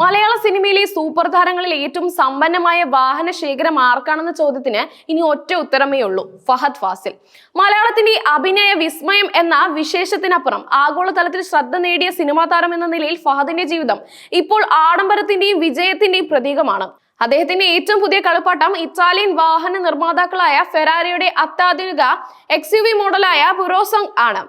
മലയാള സിനിമയിലെ സൂപ്പർ താരങ്ങളിൽ ഏറ്റവും സമ്പന്നമായ വാഹന ശേഖരം ആർക്കാണെന്ന ചോദ്യത്തിന് ഇനി ഒറ്റ ഉത്തരമേ ഉള്ളൂ. ഫഹദ് ഫാസിൽ. മലയാളത്തിന്റെ അഭിനയ വിസ്മയം എന്ന വിശേഷത്തിനപ്പുറം ആഗോളതലത്തിൽ ശ്രദ്ധ നേടിയ സിനിമാ താരം എന്ന നിലയിൽ ഫഹദിന്റെ ജീവിതം ഇപ്പോൾ ആഡംബരത്തിന്റെയും വിജയത്തിന്റെയും പ്രതീകമാണ്. അദ്ദേഹത്തിന്റെ ഏറ്റവും പുതിയ കളിപ്പാട്ടം ഇറ്റാലിയൻ വാഹന നിർമ്മാതാക്കളായ ഫെറാരിയുടെ അത്യാധുനിക എക്സ് യു വി മോഡലായ ബുറോസങ് ആണ്.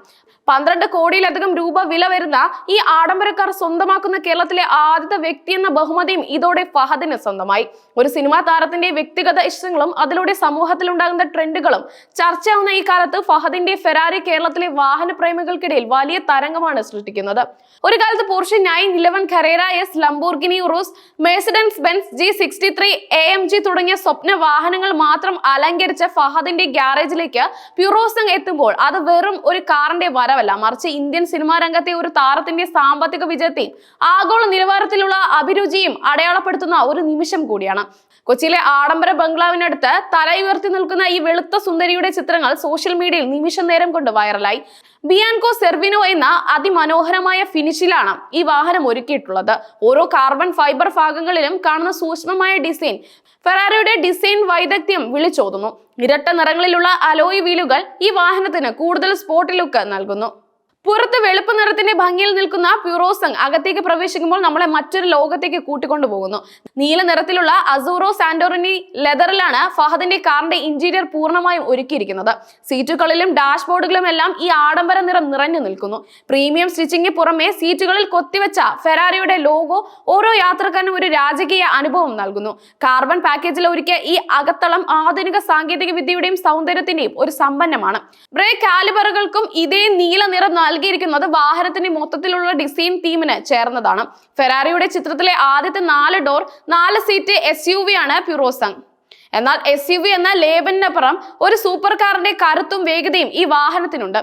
പന്ത്രണ്ട് കോടിയിലധികം രൂപ വില വരുന്ന ഈ ആഡംബരക്കാർ സ്വന്തമാക്കുന്ന കേരളത്തിലെ ആദ്യത്തെ വ്യക്തി എന്ന ബഹുമതിയും ഇതോടെ ഫഹദിന് സ്വന്തമായി. ഒരു സിനിമാ താരത്തിന്റെ വ്യക്തിഗത ഇഷ്ടങ്ങളും അതിലൂടെ സമൂഹത്തിൽ ഉണ്ടാകുന്ന ട്രെൻഡുകളും ചർച്ചയാവുന്ന ഈ കാലത്ത് ഫഹദിന്റെ ഫെറാരി കേരളത്തിലെ വാഹന പ്രേമികൾക്കിടയിൽ വലിയ തരംഗമാണ് സൃഷ്ടിക്കുന്നത്. ഒരു കാലത്ത് Porsche nine eleven Carrera S Lamborghini Urus Mercedes Benz G sixty three A M G തുടങ്ങിയ സ്വപ്ന വാഹനങ്ങൾ മാത്രം അലങ്കരിച്ച ഫഹദിന്റെ ഗ്യാരേജിലേക്ക് പ്യൂറോസംഗ് എത്തുമ്പോൾ അത് വെറും ഒരു കാറിന്റെ വരവല്ല മറിച്ച് ഇന്ത്യൻ സിനിമാ രംഗത്തെ ഒരു താരത്തിന്റെ സാമ്പത്തിക വിജയത്തെയും ആഗോള നിലവാരത്തിലുള്ള അഭിരുചിയും അടയാളപ്പെടുത്തുന്ന ഒരു നിമിഷം കൂടിയാണ്. കൊച്ചിയിലെ ആഡംബര ബംഗ്ലാവിനടുത്ത് തല ഉയർത്തി നിൽക്കുന്ന ഈ വെളുത്ത സുന്ദരിയുടെ ചിത്രങ്ങൾ സോഷ്യൽ മീഡിയയിൽ നിമിഷ നേരം കൊണ്ട് വൈറലായി. ബിയാൻകോ സെർവിനോ എന്ന അതിമനോഹരമായ ഫിനിഷിലാണ് ഈ വാഹനം ഒരുക്കിയിട്ടുള്ളത്. ഓരോ കാർബൺ ഫൈബർ ഭാഗങ്ങളിലും കാണുന്ന സൂക്ഷ്മമായ ഡിസൈൻ ഫെറാറിയുടെ ഡിസൈൻ വൈദഗ്ധ്യം വിളിച്ചോതുന്നു. ഇരട്ട നിറങ്ങളിലുള്ള അലോയ് വീലുകൾ ഈ വാഹനത്തിന് കൂടുതൽ സ്പോർട്ട് ലുക്ക് നൽകുന്നു. പുറത്ത് വെളുപ്പ് നിറത്തിന്റെ ഭംഗിയിൽ നിൽക്കുന്ന പ്യൂറോസങ് അകത്തേക്ക് പ്രവേശിക്കുമ്പോൾ നമ്മളെ മറ്റൊരു ലോകത്തേക്ക് കൂട്ടിക്കൊണ്ടു പോകുന്നു. നീല നിറത്തിലുള്ള അസൂറോ സാന്റോറിനി ലെതറിലാണ് ഫഹദിന്റെ കാറിന്റെ ഇന്റീരിയർ പൂർണമായും ഒരുക്കിയിരിക്കുന്നത്. സീറ്റുകളിലും ഡാഷ്ബോർഡുകളിലും എല്ലാം ഈ ആഡംബര നിറം നിറഞ്ഞു നിൽക്കുന്നു. പ്രീമിയം സ്റ്റിച്ചിങ്ങിന് പുറമെ സീറ്റുകളിൽ കൊത്തിവെച്ച ഫെറാറിയുടെ ലോഗോ ഓരോ യാത്രക്കാരനും ഒരു രാജകീയ അനുഭവം നൽകുന്നു. കാർബൺ പാക്കേജിൽ ഒരുക്കിയ ഈ അകത്തളം ആധുനിക സാങ്കേതിക വിദ്യയുടെയും സൗന്ദര്യത്തിന്റെയും ഒരു സമ്പന്നമാണ്. ബ്രേക്ക് കാലിബറുകൾക്കും ഇതേ നീല നിറം നൽകിയിരിക്കുന്നത് വാഹനത്തിന്റെ മൊത്തത്തിലുള്ള ഡിസൈൻ തീമിന് ചേർന്നതാണ്. ഫെറാറിയുടെ ചിത്രത്തിലെ ആദ്യത്തെ നാല് ഡോർ നാല് സീറ്റ് എസ് യു വി ആണ് പ്യൂറോസങ് എന്നാൽ എസ് യു വി എന്ന ലേബലിനപ്പുറം ഒരു സൂപ്പർ കാറിന്റെ കരുത്തും വേഗതയും ഈ വാഹനത്തിനുണ്ട്.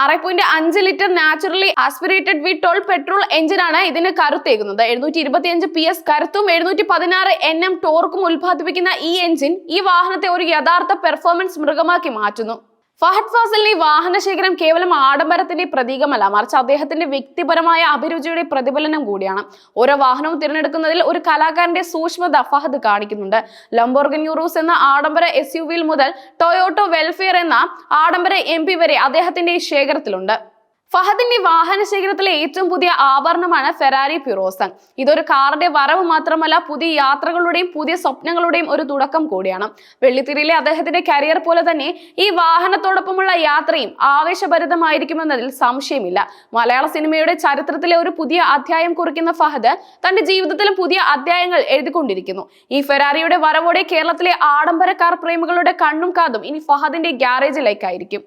ആറ് പോയിന്റ് അഞ്ച് litre naturally aspirated V twelve petrol എഞ്ചിനാണ് ഇതിന് കരുത്തേകുന്നത്. എഴുന്നൂറ്റി ഇരുപത്തിയഞ്ച് പി എസ് കരുത്തും എഴുന്നൂറ്റി പതിനാറ് എൻ എം ടോർക്കും ഉൽപ്പാദിപ്പിക്കുന്ന ഈ എഞ്ചിൻ ഈ വാഹനത്തെ ഒരു യഥാർത്ഥ പെർഫോമൻസ് മൃഗമാക്കി മാറ്റുന്നു. ഫഹദ് ഫാസലിന്റെ വാഹന വാഹനശേഖരം കേവലം ആഡംബരത്തിന്റെ പ്രതീകമല്ല. മറിച്ച് അദ്ദേഹത്തിന്റെ വ്യക്തിപരമായ അഭിരുചിയുടെ പ്രതിഫലനം കൂടിയാണ്. ഓരോ വാഹനവും തിരഞ്ഞെടുക്കുന്നതിൽ ഒരു കലാകാരന്റെ സൂക്ഷ്മത ഫഹദ് കാണിക്കുന്നുണ്ട്. ലംബോർഗൻ യൂറൂസ് എന്ന ആഡംബര എസ് യു വിയിൽ മുതൽ ടൊയോട്ടോ വെൽഫെയർ എന്ന ആഡംബര എം വരെ അദ്ദേഹത്തിന്റെ ശേഖരത്തിലുണ്ട്. ഫഹദിന്റെ വാഹന ശേഖരത്തിലെ ഏറ്റവും പുതിയ ആഭരണമാണ് ഫെറാരി പ്യൂറോസൺ ഇതൊരു കാറിന്റെ വരവ് മാത്രമല്ല പുതിയ യാത്രകളുടെയും പുതിയ സ്വപ്നങ്ങളുടെയും ഒരു തുടക്കം കൂടിയാണ്. വെള്ളിത്തിരിയിലെ അദ്ദേഹത്തിന്റെ കരിയർ പോലെ തന്നെ ഈ വാഹനത്തോടൊപ്പമുള്ള യാത്രയും ആവേശഭരിതമായിരിക്കുമെന്നതിൽ സംശയമില്ല. മലയാള സിനിമയുടെ ചരിത്രത്തിലെ ഒരു പുതിയ അധ്യായം കുറിക്കുന്ന ഫഹദ് തന്റെ ജീവിതത്തിലും പുതിയ അധ്യായങ്ങൾ എഴുതിക്കൊണ്ടിരിക്കുന്നു. ഈ ഫെറാരിയുടെ വരവോടെ കേരളത്തിലെ ആഡംബര കാർ പ്രേമികളുടെ കണ്ണും കാതും ഇനി ഫഹദിന്റെ ഗ്യാരേജിലേക്കായിരിക്കും.